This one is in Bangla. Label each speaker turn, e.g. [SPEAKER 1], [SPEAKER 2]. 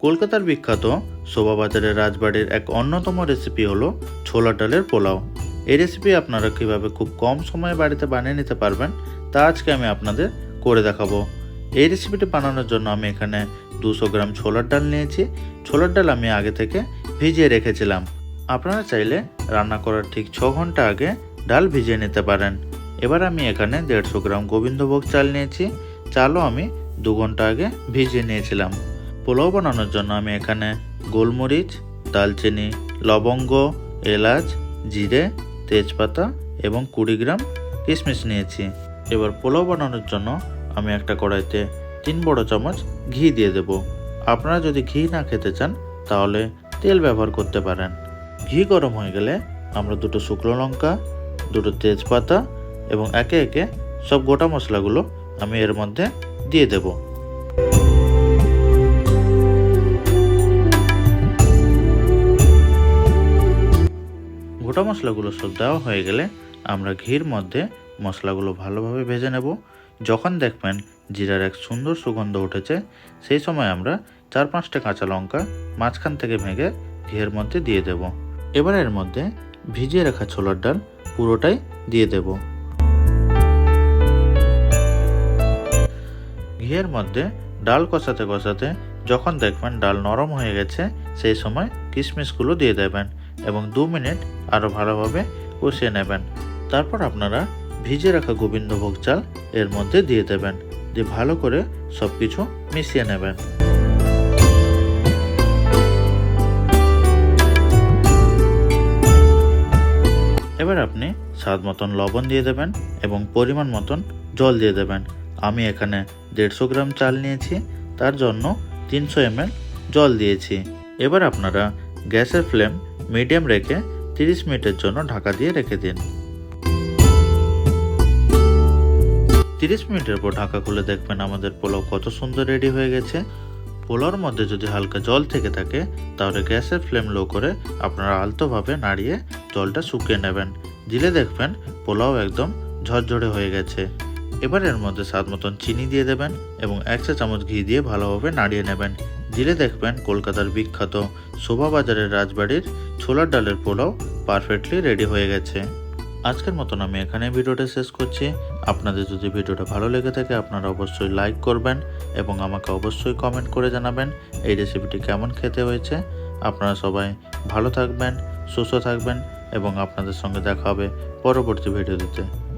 [SPEAKER 1] কলকাতার বিখ্যাত শোভাবাজারের রাজবাড়ির এক অন্যতম রেসিপি হলো ছোলা ডালের পোলাও। এই রেসিপি আপনারা কীভাবে খুব কম সময়ে বাড়িতে বানিয়ে নিতে পারবেন, তা আজকে আমি আপনাদের করে দেখাবো। এই রেসিপিটি বানানোর জন্য আমি এখানে দুশো গ্রাম ছোলার ডাল নিয়েছি। ছোলার ডাল আমি আগে থেকে ভিজিয়ে রেখেছিলাম। আপনারা চাইলে রান্না করার ঠিক ছ ঘণ্টা আগে ডাল ভিজিয়ে নিতে পারেন। এবার আমি এখানে দেড়শো গ্রাম গোবিন্দভোগ চাল নিয়েছি। চালও আমি দু ঘণ্টা আগে ভিজিয়ে নিয়েছিলাম। পোলাও বানানোর জন্য আমি এখানে গোলমরিচ, দালচিনি, লবঙ্গ, এলাচ, জিরে, তেজপাতা এবং কুড়ি গ্রাম কিশমিশ নিয়েছি। এবার পোলাও বানানোর জন্য আমি একটা কড়াইতে তিন বড় চামচ ঘি দিয়ে দেব। আপনারা যদি ঘি না খেতে চান, তাহলে তেল ব্যবহার করতে পারেন। ঘি গরম হয়ে গেলে আমরা দুটো শুকনো লঙ্কা, দুটো তেজপাতা এবং একে একে সব গোটা মশলাগুলো আমি এর মধ্যে দিয়ে দেব। গোটা মশলাগুলো সব দেওয়া হয়ে গেলে আমরা ঘির মধ্যে মশলাগুলো ভালোভাবে ভেজে নেব। যখন দেখবেন জিরার এক সুন্দর সুগন্ধ উঠেছে, সেই সময় আমরা চার পাঁচটা কাঁচা লঙ্কা মাঝখান থেকে ভেঙে ঘিয়ের মধ্যে দিয়ে দেব। এবার এর মধ্যে ভিজিয়ে রাখা ছোলার ডাল পুরোটাই দিয়ে দেব। ঘিয়ের মধ্যে ডাল কষাতে কষাতে যখন দেখবেন ডাল নরম হয়ে গেছে, সেই সময় কিশমিশগুলো দিয়ে দেবেন। এবং দু মিনিট আরও ভালোভাবে কষিয়ে নেবেন। তারপর আপনারা ভিজে রাখা গোবিন্দভোগ চাল এর মধ্যে দিয়ে দেবেন, দিয়ে ভালো করে সব কিছু মিশিয়ে নেবেন। এবার আপনি স্বাদ মতন লবণ দিয়ে দেবেন এবং পরিমাণ মতন জল দিয়ে দেবেন। আমি এখানে দেড়শো গ্রাম চাল নিয়েছি, তার জন্য তিনশো এমএল জল দিয়েছি। এবার আপনারা গ্যাসের ফ্লেম মিডিয়াম রেখে তিরিশ মিনিটের জন্য ঢাকা দিয়ে রেখে দিন। তিরিশ মিনিটের পর ঢাকা খুলে দেখবেন আমাদের পোলাও কত সুন্দর রেডি হয়ে গেছে। পোলাওর মধ্যে যদি হালকা জল থেকে থাকে, তাহলে গ্যাসের ফ্লেম লো করে আপনারা আলতোভাবে নাড়িয়ে জলটা শুকিয়ে নেবেন। দিলে দেখবেন পোলাও একদম ঝরঝরে হয়ে গেছে। এবার এর মধ্যে স্বাদ মতন চিনি দিয়ে দেবেন এবং এক চা চামচ ঘি দিয়ে ভালোভাবে নাড়িয়ে নেবেন। দিলে দেখবেন কলকাতার বিখ্যাত শোভাবাজারের রাজবাড়ির ছোলার ডালের পোলাও পারফেক্টলি রেডি হয়ে গেছে। আজকের মতন আমি এখানে ভিডিওটা শেষ করছি। আপনাদের যদি ভিডিওটা ভালো লেগে থাকে, আপনারা অবশ্যই লাইক করবেন এবং আমাকে অবশ্যই কমেন্ট করে জানাবেন এই রেসিপিটি কেমন খেতে হয়েছে। আপনারা সবাই ভালো থাকবেন, সুস্থ থাকবেন এবং আপনাদের সঙ্গে দেখা হবে পরবর্তী ভিডিও দিতে